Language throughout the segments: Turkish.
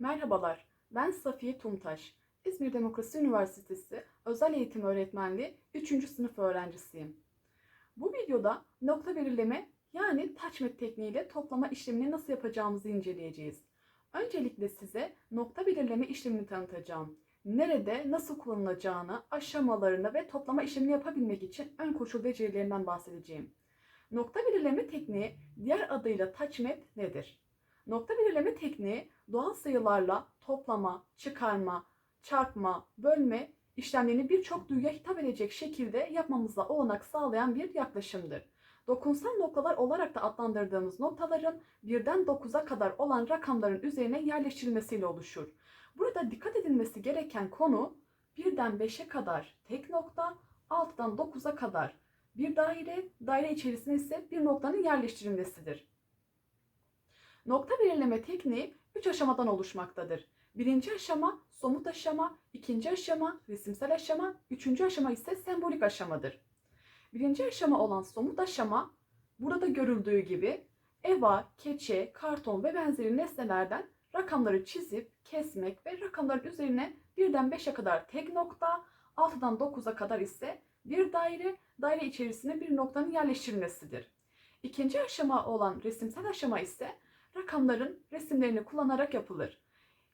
Merhabalar, ben Safiye Tumtaş. İzmir Demokrasi Üniversitesi Özel Eğitim Öğretmenliği 3. sınıf öğrencisiyim. Bu videoda nokta belirleme yani touchmet tekniğiyle toplama işlemini nasıl yapacağımızı inceleyeceğiz. Öncelikle size nokta belirleme işlemini tanıtacağım. Nerede, nasıl kullanılacağını, aşamalarını ve toplama işlemini yapabilmek için ön koşul becerilerinden bahsedeceğim. Nokta belirleme tekniği diğer adıyla touchmet nedir? Nokta belirleme tekniği doğal sayılarla toplama, çıkarma, çarpma, bölme işlemlerini birçok duyuya hitap edecek şekilde yapmamıza olanak sağlayan bir yaklaşımdır. Dokunsal noktalar olarak da adlandırdığımız noktaların birden 9'a kadar olan rakamların üzerine yerleştirilmesiyle oluşur. Burada dikkat edilmesi gereken konu birden 5'e kadar tek nokta, 6'dan 9'a kadar bir daire, daire içerisine ise bir noktanın yerleştirilmesidir. Nokta belirleme tekniği 3 aşamadan oluşmaktadır. Birinci aşama somut aşama, ikinci aşama resimsel aşama, üçüncü aşama ise sembolik aşamadır. Birinci aşama olan somut aşama burada görüldüğü gibi eva, keçe, karton ve benzeri nesnelerden rakamları çizip kesmek ve rakamların üzerine birden 5'e kadar tek nokta, 6'dan 9'a kadar ise bir daire, daire içerisine bir noktanın yerleştirilmesidir. İkinci aşama olan resimsel aşama ise rakamların resimlerini kullanarak yapılır.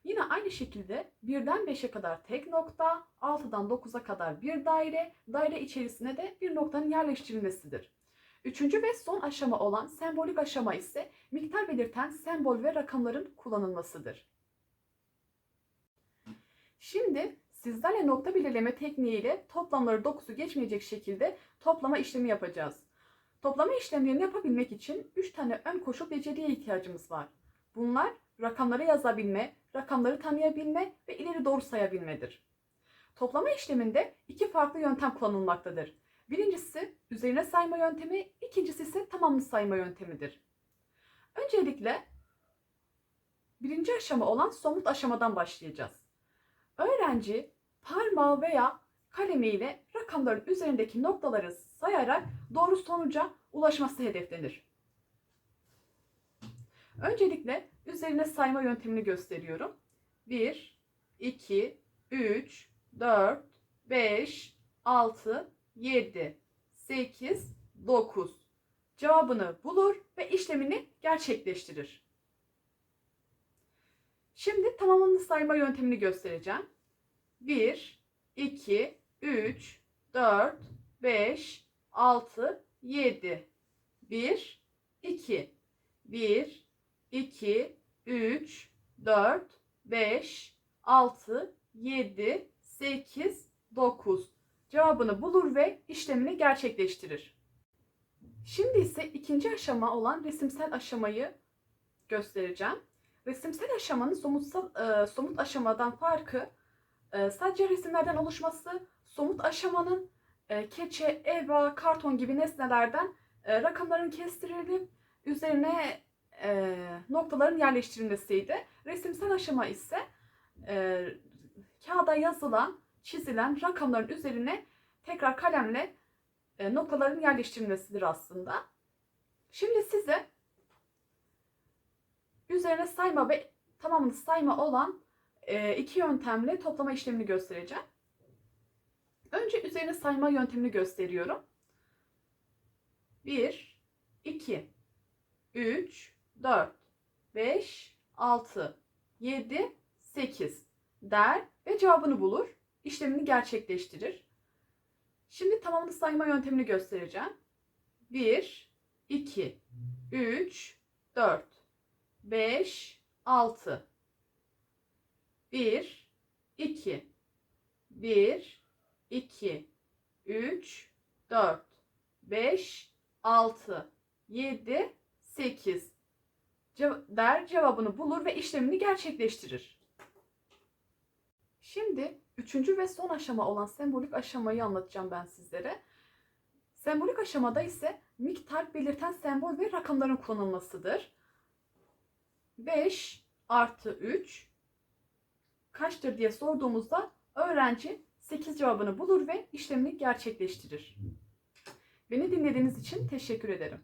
Yine aynı şekilde birden 5'e kadar tek nokta, 6'dan 9'a kadar bir daire, daire içerisine de bir noktanın yerleştirilmesidir. Üçüncü ve son aşama olan sembolik aşama ise miktar belirten sembol ve rakamların kullanılmasıdır. Şimdi sizlerle nokta belirleme tekniğiyle toplamları 9'u geçmeyecek şekilde toplama işlemi yapacağız. Toplama işlemlerini yapabilmek için 3 tane ön koşul beceriye ihtiyacımız var. Bunlar rakamları yazabilme, rakamları tanıyabilme ve ileri doğru sayabilmedir. Toplama işleminde iki farklı yöntem kullanılmaktadır. Birincisi üzerine sayma yöntemi, ikincisi ise tamamlı sayma yöntemidir. Öncelikle birinci aşama olan somut aşamadan başlayacağız. Öğrenci parmağı veya kalemiyle rakamların üzerindeki noktaları sayarak doğru sonuca ulaşması hedeflenir. Öncelikle üzerine sayma yöntemini gösteriyorum. 1, 2, 3, 4, 5, 6, 7, 8, 9. Cevabını bulur ve işlemini gerçekleştirir. Şimdi tamamını sayma yöntemini göstereceğim. 1, 2, 3, 4, 5, 6, 7. 1, 2, 1, 2, 3, 4, 5, 6, 7, 8, 9. Cevabını bulur ve işlemini gerçekleştirir. Şimdi ise ikinci aşama olan resimsel aşamayı göstereceğim. Resimsel aşamanın somutsal, e, somut aşamadan farkı e, sadece resimlerden oluşması, somut aşamanın e, keçe, eva, karton gibi nesnelerden e, rakamların kestirilip üzerine e, noktaların yerleştirilmesiydi. Resimsel aşama ise kağıda yazılan, çizilen rakamların üzerine tekrar kalemle noktaların yerleştirilmesidir aslında. Şimdi size üzerine sayma ve tamamını sayma olan iki yöntemle toplama işlemini göstereceğim. Önce üzerine sayma yöntemini gösteriyorum. 1, 2, 3, 4, 5, 6, 7, 8 der ve cevabını bulur. İşlemini gerçekleştirir. Şimdi tamamını sayma yöntemini göstereceğim. 1, 2, 3, 4, 5, 6, 1, 2, 1, 2, 3, 4, 5, 6, 7, 8 der cevabını bulur ve işlemini gerçekleştirir. Şimdi üçüncü ve son aşama olan sembolik aşamayı anlatacağım ben sizlere. Sembolik aşamada ise miktar belirten sembol ve rakamların kullanılmasıdır. 5 artı 3 kaçtır diye sorduğumuzda öğrenci 8 cevabını bulur ve işlemini gerçekleştirir. Beni dinlediğiniz için teşekkür ederim.